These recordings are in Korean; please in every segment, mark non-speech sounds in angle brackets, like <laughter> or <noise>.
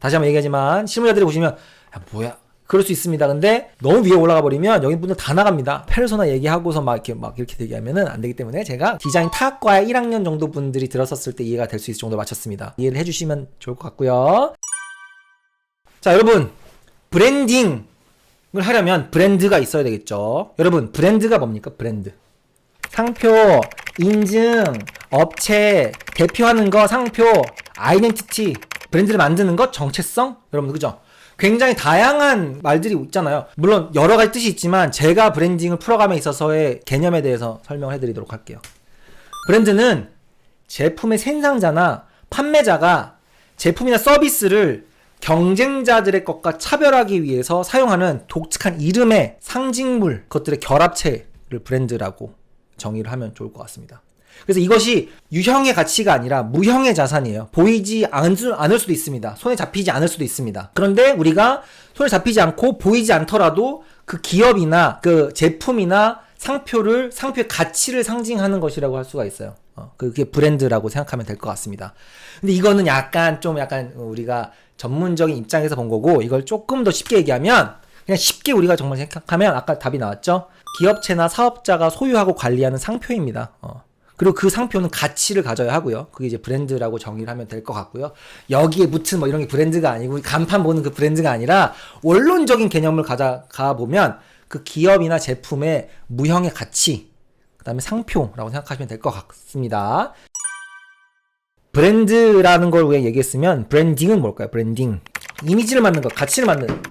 다시 한번 얘기하지만 실무자들이 보시면 야, 뭐야 그럴 수 있습니다. 근데 너무 위에 올라가 버리면 여기 분들 다 나갑니다. 페르소나 얘기하고서 막 이렇게 막 이렇게 얘기하면은 안 되기 때문에 제가 디자인 타학과에 1학년 정도 분들이 들었었을 때 이해가 될 수 있을 정도로 맞췄습니다. 이해를 해주시면 좋을 것 같고요. 자 여러분 브랜딩을 하려면 브랜드가 있어야 되겠죠. 여러분 브랜드가 뭡니까? 브랜드. 상표, 인증, 업체, 대표하는 거, 상표, 아이덴티티, 브랜드를 만드는 것, 정체성? 여러분, 그죠? 굉장히 다양한 말들이 있잖아요. 물론 여러 가지 뜻이 있지만 제가 브랜딩을 풀어감에 있어서의 개념에 대해서 설명을 해드리도록 할게요. 브랜드는 제품의 생산자나 판매자가 제품이나 서비스를 경쟁자들의 것과 차별하기 위해서 사용하는 독특한 이름의 상징물, 그것들의 결합체를 브랜드라고 정의를 하면 좋을 것 같습니다. 그래서 이것이 유형의 가치가 아니라 무형의 자산이에요. 보이지 않을, 수도 있습니다. 손에 잡히지 않을 수도 있습니다. 그런데 우리가 손에 잡히지 않고 보이지 않더라도 그 기업이나 그 제품이나 상표를 상표의 가치를 상징하는 것이라고 할 수가 있어요. 어, 그게 브랜드라고 생각하면 될 것 같습니다. 근데 이거는 약간 좀 약간 우리가 전문적인 입장에서 본 거고 이걸 조금 더 쉽게 얘기하면 그냥 쉽게 우리가 정말 생각하면 아까 답이 나왔죠. 기업체나 사업자가 소유하고 관리하는 상표입니다. 어. 그리고 그 상표는 가치를 가져야 하고요. 그게 이제 브랜드라고 정의를 하면 될 것 같고요. 여기에 붙은 뭐 이런 게 브랜드가 아니고 간판 보는 그 브랜드가 아니라 원론적인 개념을 가져가 보면 그 기업이나 제품의 무형의 가치, 그 다음에 상표라고 생각하시면 될 것 같습니다. 브랜드라는 걸 왜 얘기했으면 브랜딩은 뭘까요? 브랜딩. 이미지를 만드는 것, 가치를 만드는.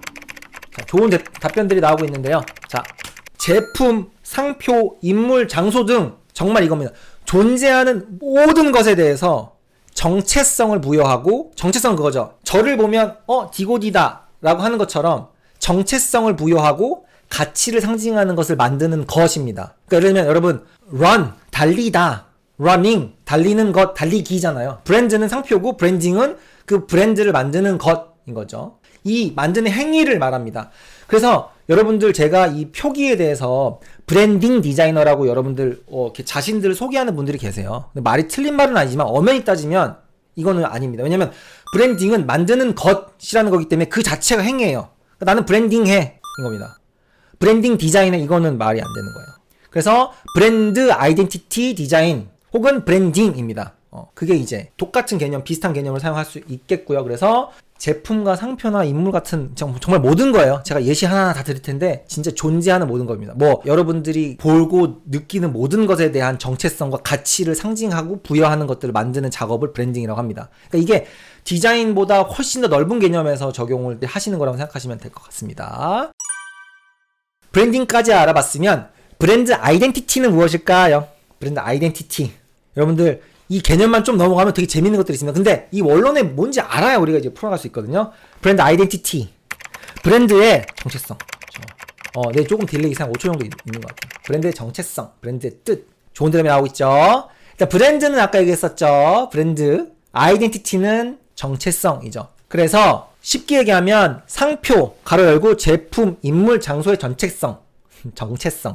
자, 좋은 대- 답변들이 나오고 있는데요. 자, 제품, 상표, 인물, 장소 등 정말 이겁니다. 존재하는 모든 것에 대해서 정체성을 부여하고 정체성 은 그거죠. 저를 보면 어 디고디다라고 하는 것처럼 정체성을 부여하고 가치를 상징하는 것을 만드는 것입니다. 그러니까 예를 들면 여러분 run 달리다 running 달리는 것 달리기잖아요. 브랜드는 상표고 브랜딩은 그 브랜드를 만드는 것인 거죠. 이 만드는 행위를 말합니다. 그래서 여러분들 제가 이 표기에 대해서 브랜딩 디자이너라고 여러분들 어, 이렇게 자신들을 소개하는 분들이 계세요. 말이 틀린 말은 아니지만 엄연히 따지면 이거는 아닙니다. 왜냐면 브랜딩은 만드는 것이라는 거기 때문에 그 자체가 행위예요. 그러니까 나는 브랜딩해 이겁니다. 브랜딩 디자인은 이거는 말이 안 되는 거예요. 그래서 브랜드 아이덴티티 디자인 혹은 브랜딩입니다. 어, 그게 이제 똑같은 개념, 비슷한 개념을 사용할 수 있겠고요. 그래서 제품과 상표나 인물 같은 정- 정말 모든 거예요. 제가 예시 하나하나 다 드릴 텐데 진짜 존재하는 모든 겁니다. 뭐 여러분들이 보고 느끼는 모든 것에 대한 정체성과 가치를 상징하고 부여하는 것들을 만드는 작업을 브랜딩이라고 합니다. 그러니까 이게 디자인보다 훨씬 더 넓은 개념에서 적용을 하시는 거라고 생각하시면 될 것 같습니다. 브랜딩까지 알아봤으면 브랜드 아이덴티티는 무엇일까요? 브랜드 아이덴티티. 여러분들 이 개념만 좀 넘어가면 되게 재밌는 것들이 있습니다. 근데 이 원론에 뭔지 알아야 우리가 이제 풀어갈 수 있거든요. 브랜드 아이덴티티. 브랜드의 정체성. 그렇죠. 어, 네, 조금 딜레이 이상 5초 정도 있- 있는 것 같아요. 브랜드의 정체성, 브랜드의 뜻. 좋은 드럼이 나오고 있죠. 일단 브랜드는 아까 얘기했었죠. 브랜드. 아이덴티티는 정체성이죠. 그래서 쉽게 얘기하면 상표, 가로 열고 제품, 인물, 장소의 <laughs> 정체성. 정체성.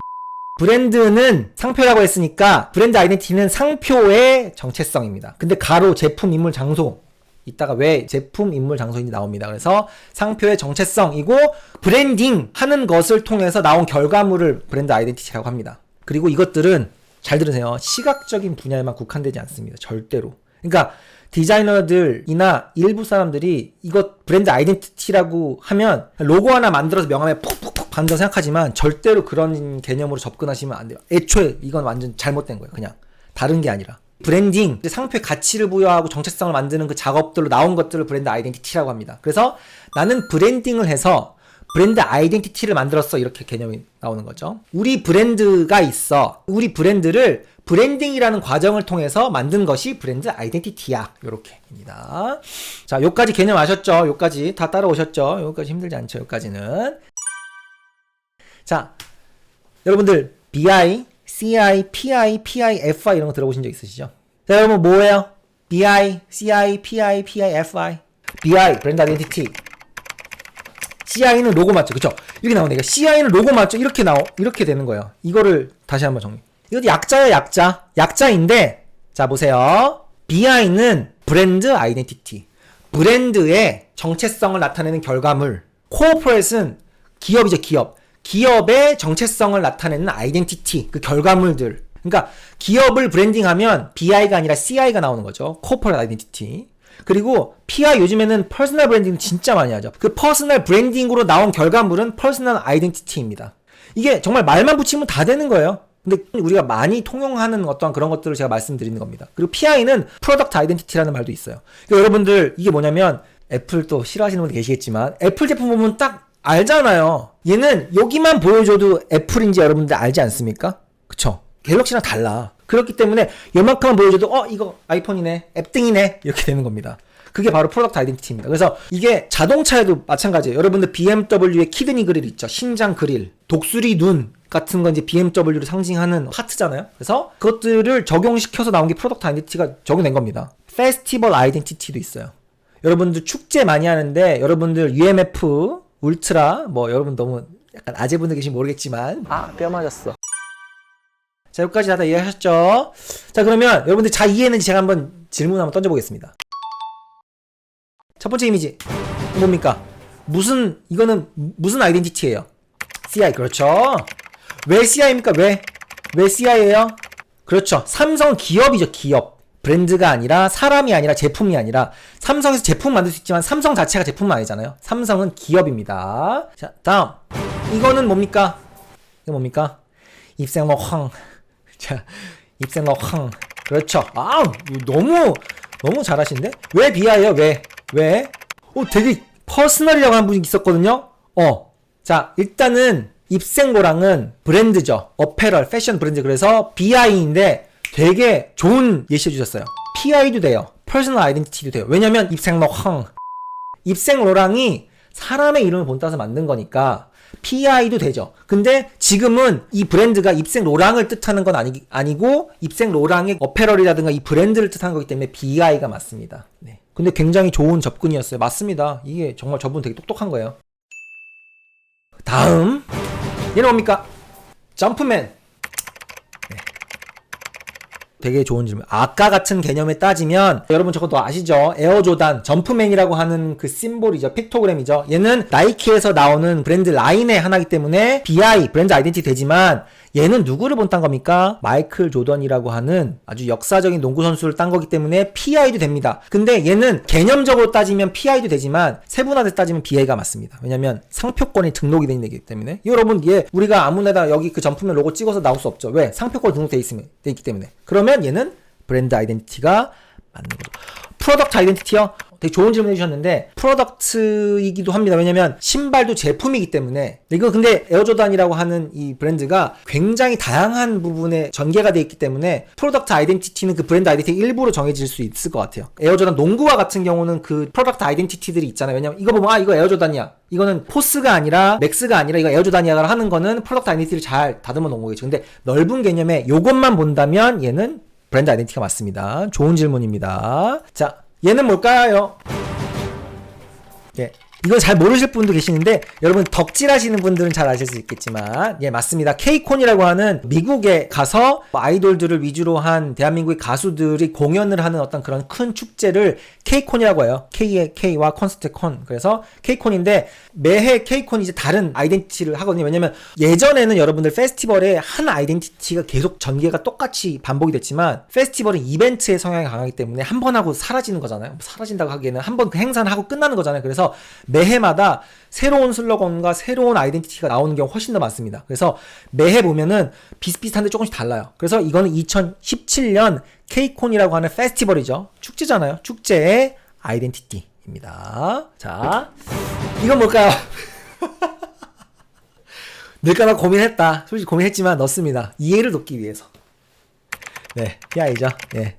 브랜드는 상표라고 했으니까 브랜드 아이덴티티는 상표의 정체성입니다. 근데 가로 제품, 인물, 장소 이따가 왜 제품, 인물, 장소인지 나옵니다. 그래서 상표의 정체성이고 브랜딩 하는 것을 통해서 나온 결과물을 브랜드 아이덴티티라고 합니다. 그리고 이것들은 잘 들으세요. 시각적인 분야에만 국한되지 않습니다. 절대로. 그러니까 디자이너들이나 일부 사람들이 이것 브랜드 아이덴티티라고 하면 로고 하나 만들어서 명함에 푹푹푹 반다 생각하지만 절대로 그런 개념으로 접근하시면 안 돼요. 애초에 이건 완전 잘못된 거예요. 그냥 다른 게 아니라. 브랜딩, 상표의 가치를 부여하고 정체성을 만드는 그 작업들로 나온 것들을 브랜드 아이덴티티라고 합니다. 그래서 나는 브랜딩을 해서 브랜드 아이덴티티를 만들었어. 이렇게 개념이 나오는 거죠. 우리 브랜드가 있어. 우리 브랜드를 브랜딩이라는 과정을 통해서 만든 것이 브랜드 아이덴티티야. 요렇게입니다. 자, 요까지 개념 아셨죠? 요까지 다 따라오셨죠? 요까지 힘들지 않죠? 요까지는. 자, 여러분들 BI, CI, PI, PI, FI 이런 거 들어보신 적 있으시죠? 자, 여러분 뭐예요? BI, CI, PI, PI, FI. BI 브랜드 아이덴티티. CI는 로고 맞죠? 그쵸? 이렇게 나오네. 그러니까 CI는 로고 맞죠? 이렇게 나오, 이렇게 되는 거예요. 이거를 다시 한번 정리. 이것도 약자야, 약자. 약자인데, 자, 보세요. BI는 브랜드 아이덴티티. 브랜드의 정체성을 나타내는 결과물. 코어포레이트는 기업이죠, 기업. 기업의 정체성을 나타내는 아이덴티티, 그 결과물들. 그러니까 기업을 브랜딩하면 BI가 아니라 CI가 나오는 거죠. 코퍼레이트 아이덴티티. 그리고 PI 요즘에는 퍼스널 브랜딩 진짜 많이 하죠. 그 퍼스널 브랜딩으로 나온 결과물은 퍼스널 아이덴티티입니다. 이게 정말 말만 붙이면 다 되는 거예요. 근데 우리가 많이 통용하는 어떤 그런 것들을 제가 말씀드리는 겁니다. 그리고 PI는 프로덕트 아이덴티티라는 말도 있어요. 그러니까 여러분들 이게 뭐냐면 애플 또 싫어하시는 분들 계시겠지만 애플 제품 보면 딱 알잖아요. 얘는 여기만 보여줘도 애플인지 여러분들 알지 않습니까? 그쵸? 갤럭시랑 달라. 그렇기 때문에 요만큼만 보여줘도 어 이거 아이폰이네 앱등이네 이렇게 되는 겁니다. 그게 바로 프로덕트 아이덴티티입니다. 그래서 이게 자동차에도 마찬가지예요. 여러분들 BMW의 키드니 그릴 있죠. 신장 그릴, 독수리 눈 같은 건 이제 BMW를 상징하는 파트잖아요. 그래서 그것들을 적용시켜서 나온 게 프로덕트 아이덴티티가 적용된 겁니다. 페스티벌 아이덴티티도 있어요. 여러분들 축제 많이 하는데 여러분들 UMF, 울트라 뭐 여러분 너무 약간 아재분들 계시면 모르겠지만 아 뼈 맞았어. 자 여기까지 다들 이해하셨죠? 자 그러면 여러분들 잘 이해했는지 제가 한번 질문 한번 던져보겠습니다. 첫 번째 이미지 뭡니까? 무슨 이거는 무슨 아이덴티티예요? CI 그렇죠. 왜 CI입니까? 왜? 왜 CI예요? 그렇죠. 삼성 기업이죠, 기업. 브랜드가 아니라 사람이 아니라 제품이 아니라 삼성에서 제품 만들 수 있지만 삼성 자체가 제품은 아니잖아요. 삼성은 기업입니다. 자, 다음. 이거는 뭡니까? 이거 뭡니까? 입생로 황. 자, 입생로 황. 그렇죠. 아, 너무 너무 잘하시는데? 왜 비하예요? 왜? 왜? 어, 되게 퍼스널이라고 하는 분이 있었거든요. 어. 자, 일단은 입생로랑은 브랜드죠. 어페럴, 패션 브랜드. 그래서 BI인데 되게 좋은 예시 해 주셨어요. PI도 돼요. 퍼스널 아이덴티티도 돼요. 왜냐면 입생로 황. 입생로랑이 사람의 이름을 본따서 만든 거니까 PI도 되죠. 근데 지금은 이 브랜드가 입생 로랑을 뜻하는 건 아니, 아니고 입생 로랑의 어페럴이라든가 이 브랜드를 뜻하는 거기 때문에 BI가 맞습니다. 네. 근데 굉장히 좋은 접근이었어요. 맞습니다. 이게 정말 저분 되게 똑똑한 거예요. 다음 얘는 뭡니까? 점프맨. 네. 되게 좋은 질문. 아까 같은 개념에 따지면 여러분 저것도 아시죠? 에어조단 점프맨이라고 하는 그 심볼이죠. 픽토그램이죠. 얘는 나이키에서 나오는 브랜드 라인의 하나이기 때문에 BI 브랜드 아이덴티 되지만 얘는 누구를 본딴 겁니까? 마이클 조던이라고 하는 아주 역사적인 농구 선수를 딴 거기 때문에 PI도 됩니다. 근데 얘는 개념적으로 따지면 PI도 되지만 세분화돼 따지면 BI가 맞습니다. 왜냐면 상표권이 등록이 돼 있기 때문에 여러분 얘 우리가 아무데나 여기 그 점프맨 로고 찍어서 나올 수 없죠. 왜? 상표권 등록돼 있으면 돼 있기 때문에. 그러면 얘는 브랜드 아이덴티티가 맞는 거죠. 프로덕트 아이덴티티요? 되게 좋은 질문 해주셨는데 프로덕트이기도 합니다. 왜냐면 신발도 제품이기 때문에 이거 근데 에어조단이라고 하는 이 브랜드가 굉장히 다양한 부분에 전개가 돼 있기 때문에 프로덕트 아이덴티티는 그 브랜드 아이덴티티 일부러 정해질 수 있을 것 같아요. 에어조단 농구와 같은 경우는 그 프로덕트 아이덴티티들이 있잖아요. 왜냐면 이거 보면 아 이거 에어조단이야. 이거는 포스가 아니라 맥스가 아니라 이거 에어조단이야가 하는 거는 프로덕트 아이덴티티를 잘 다듬어 놓은 거겠죠. 근데 넓은 개념에 요것만 본다면 얘는 브랜드 아이덴티티가 맞습니다. 좋은 질문입니다. 자, 얘는 뭘까요? 예. 이걸 잘 모르실 분도 계시는데 여러분 덕질하시는 분들은 잘 아실 수 있겠지만 예 맞습니다. 케이콘이라고 하는 미국에 가서 아이돌들을 위주로 한 대한민국의 가수들이 공연을 하는 어떤 그런 큰 축제를 케이콘이라고 해요. K의 K와 콘서트 콘 그래서 케이콘인데 매해 케이콘이 이제 다른 아이덴티티를 하거든요. 왜냐면 예전에는 여러분들 페스티벌에 한 아이덴티티가 계속 전개가 똑같이 반복이 됐지만 페스티벌은 이벤트의 성향이 강하기 때문에 한 번 하고 사라지는 거잖아요. 사라진다고 하기에는 한 번 그 행사를 하고 끝나는 거잖아요. 그래서 매해마다 새로운 슬로건과 새로운 아이덴티티가 나오는 경우 훨씬 더 많습니다. 그래서 매해 보면은 비슷비슷한데 조금씩 달라요. 그래서 이거는 2017년 케이콘이라고 하는 페스티벌이죠. 축제잖아요. 축제의 아이덴티티입니다. 자, 이건 뭘까요? <laughs> 넣을까봐 고민했다. 솔직히 고민했지만 넣습니다. 이해를 돕기 위해서. 네, PI죠. 네.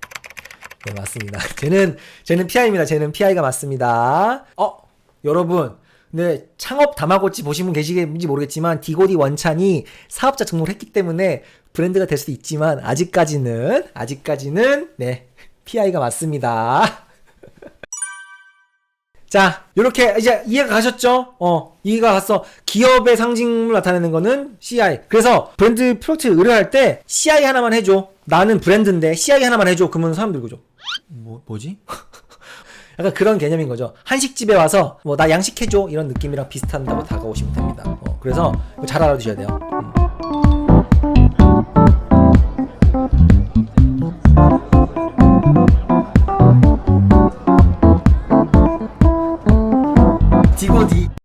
네, 맞습니다. <laughs> 쟤는, 쟤는 PI입니다. 쟤는 PI가 맞습니다. 어, 여러분, 네, 창업 다마고치 분 계시겠는지 모르겠지만, 디고디 원찬이 사업자 등록을 했기 때문에 브랜드가 될 수도 있지만, 아직까지는, 아직까지는, 네, PI가 맞습니다. <laughs> 자, 요렇게 이제 이해가 가셨죠? 어, 이해가 갔어. 기업의 상징을 나타내는 거는 CI. 그래서 브랜드 프로젝트 의뢰할 때 CI 하나만 해줘. 나는 브랜드인데 CI 하나만 해줘. 그러면 사람들 그죠? 뭐, 뭐지? <laughs> 약간 그런 개념인 거죠. 한식집에 와서 뭐 나 양식해줘 이런 느낌이랑 비슷한다고 다가오시면 됩니다. 어, 그래서 잘 알아두셔야 돼요. 음.